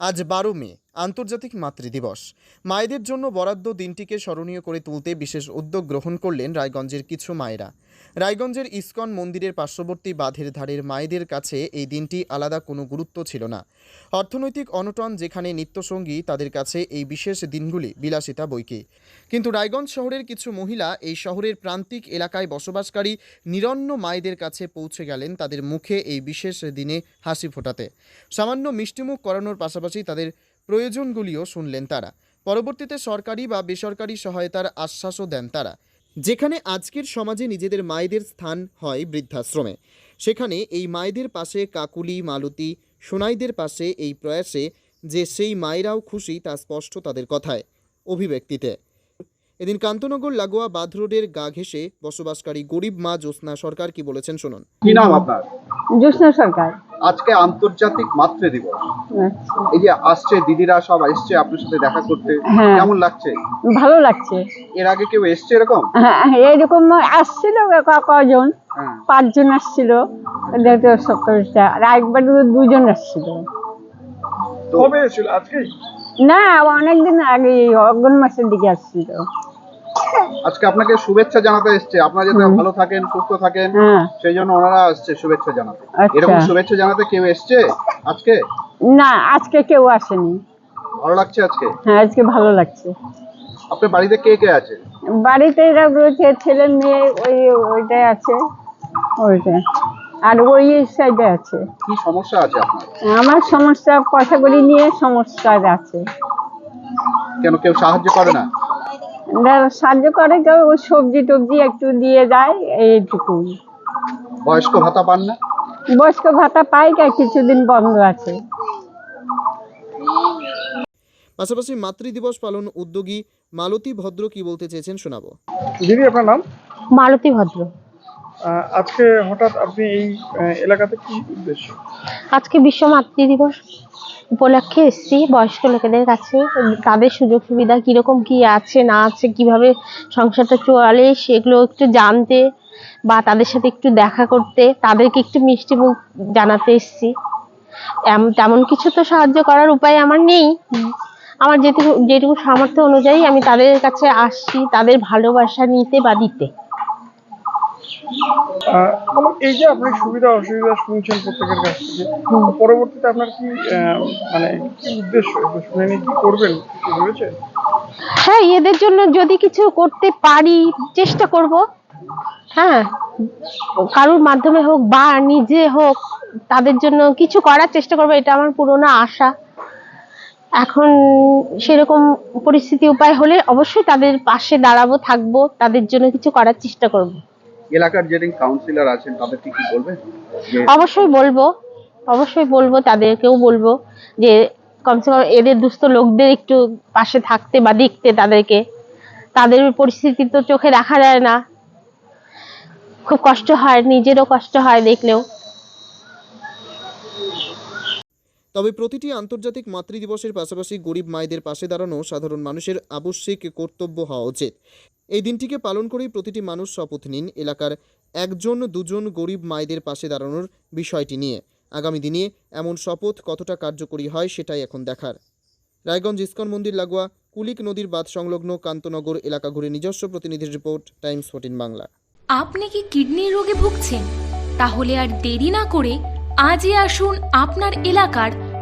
আজ বারো মে আন্তর্জাতিক মাতৃদিবস। মায়েদের জন্য বরাদ্দ দিনটিকে স্মরণীয় করে তুলতে বিশেষ উদ্যোগ গ্রহণ করলেন রায়গঞ্জের কিছু মায়েরা। রায়গঞ্জের ইসকন মন্দিরের পার্শ্ববর্তী বাঁধের ধারের মায়েদের কাছে এই দিনটি আলাদা কোনো গুরুত্ব ছিল না। অর্থনৈতিক অনটন যেখানে নিত্যসঙ্গী, তাদের কাছে এই বিশেষ দিনগুলি বিলাসিতা বইকে। কিন্তু রায়গঞ্জ শহরের কিছু মহিলা এই শহরের প্রান্তিক এলাকায় বসবাসকারী, নিরন্ন মায়েদের কাছে পৌঁছে গেলেন তাদের মুখে এই বিশেষ দিনে হাসি ফোটাতে। সামান্য মিষ্টিমুখ করানোর পাশাপাশি তাদের প্রয়োজনগুলিও শুনলেন তারা। পরবর্তীতে সরকারি বা বেসরকারি সহায়তার আশ্বাসও দেন তারা। যেখানে আজকের সমাজে নিজেদের মায়েদের স্থান হয় বৃদ্ধাশ্রমে। সেখানে এই মায়েদের পাশে কাকুলি মালতী সোনাইদের পাশে এই প্রয়াসে যে সেই মায়েরাও খুশি তা স্পষ্ট তাদের কথায় অভিব্যক্তিতে। এদিন কান্তনগর লাগোয়া বাঁধ রোডের গা ঘেঁষে বসবাসকারী গরিব মা জ্যোৎস্না সরকার কি বলেছেন শুনুন। কি নাম আপনার? জ্যোৎস্না সরকার। আজকে আন্তর্জাতিক মাতৃ দিবস। আচ্ছা। এই যে আসছে দিদিরা সব এসছে আপনার সাথে দেখা করতে। হ্যাঁ। কেমন লাগছে? ভালো লাগছে। এর আগে কেউ এসছে এরকম? হ্যাঁ এইরকম আসছিল কজন? হ্যাঁ। পাঁচজন আসছিল। আর একবার দুজন আসছিল। না অনেকদিন আগে অগ্ন মাসের দিকে আসছিল। আজকে আপনাকে শুভেচ্ছা জানাতে এসছে। আপনারা যাতে ভালো থাকেন সুস্থ থাকেন হ্যাঁ। সেই জন্য ওনারা আসছে শুভেচ্ছা জানাতে। আচ্ছা। এরকম শুভেচ্ছা জানাতে কেউ এসছে আজকে? না আজকে কেউ আসেনি। ভালো লাগছে আজকে? হ্যাঁ আজকে ভালো লাগছে। আপনার বাড়িতে কে কে আছে? বাড়িতে এরা রয়েছে ছেলে মেয়ে ওই ওইটাই আছে ওইটা। আর ওই সাইডে আছে। কি সমস্যা আছে আপনার? আমার সমস্যা পয়সা করি নিয়ে সমস্যা আছে। কেন কেউ সাহায্য করে না? সাহায্য করে কেউ ওই সবজি টবজি একটু দিয়ে যায় এইটুকু। বয়স্ক ভাতা পান না? বয়স্ক ভাতা পাই কে কিছুদিন বন্ধ আছে। পাশাপাশি মাতৃদিবস পালন উদ্যোগী মালতী ভদ্র কি বলতে চেয়েছেন শোনাবো? দিদি আপনার নাম? মালতী ভদ্র। আজকে হঠাৎ আপনি এই এলাকাতে কি উদ্দেশ্য? আজকে বিশ্ব মাতৃ দিবস উপলক্ষে এসেছি। বয়স্ক লোকেদের কাছে তাদের সুযোগ সুবিধা কীরকম কি আছে না আছে কীভাবে সংসারটা চলে সেগুলো একটু জানতে বা তাদের সাথে একটু দেখা করতে তাদেরকে একটু মিষ্টি মুখ জানাতে এসেছি। তেমন কিছু তো সাহায্য করার উপায় আমার নেই। আমার যেটুকু যেটুকু সামর্থ্য অনুযায়ী আমি তাদের কাছে আসছি তাদের ভালোবাসা নিতে বা দিতে। এই যে আপনি সুবিধা অসুবিধা শুনছেন প্রত্যেকের কাছ থেকে পরবর্তীতে আপনার কি মানে কি উদ্দেশ্য শুনে নিয়ে কি করবেন কিছু হ্যাঁ এদের জন্য যদি কিছু করতে পারি চেষ্টা করব। হ্যাঁ কারোর মাধ্যমে হোক বা নিজে হোক তাদের জন্য কিছু করার চেষ্টা করব এটা আমার পুরোনো আশা। এখন সেরকম পরিস্থিতি উপায় হলে অবশ্যই তাদের পাশে দাঁড়াবো থাকব তাদের জন্য কিছু করার চেষ্টা করব। এলাকার যে কাউন্সিলর আছেন, তাদেরকে কি বলবেন? অবশ্যই বলব অবশ্যই বলব, তাদেরকেও বলব যে কমসে কম এদের দুস্থ লোকদের একটু পাশে থাকতে বা দেখতে তাদেরকে। তাদের পরিস্থিতি তো চোখে দেখা যায় না। খুব কষ্ট হয়, নিজেরও কষ্ট হয় দেখলেও। তবে প্রতিটি আন্তর্জাতিক মাতৃদিবসের পাশাপাশি গরিব মায়েদের পাশে দাঁড়ানো সাধারণ মানুষের আবশ্যিক কর্তব্য হওয়া উচিত। এই দিনটিকে পালন করেই প্রতিটি মানুষ শপথ নিন এলাকার একজন, দুজন গরিব মায়েদের পাশে দাঁড়ানোর বিষয়টি নিয়ে। আগামী দিনে এমন শপথ কতটা কার্যকরী হয় সেটাই এখন দেখার। রায়গঞ্জ ইস্কন মন্দির লাগোয়া, কুলিক নদীর বাঁধ সংলগ্ন কান্তনগর এলাকা ঘুরে নিজস্ব প্রতিনিধির রিপোর্ট, টাইমস ফোর্টিন বাংলা। আপনি কি কিডনির রোগে ভুগছেন? তাহলে আর দেরি না করে আজই আসুন আপনার এলাকার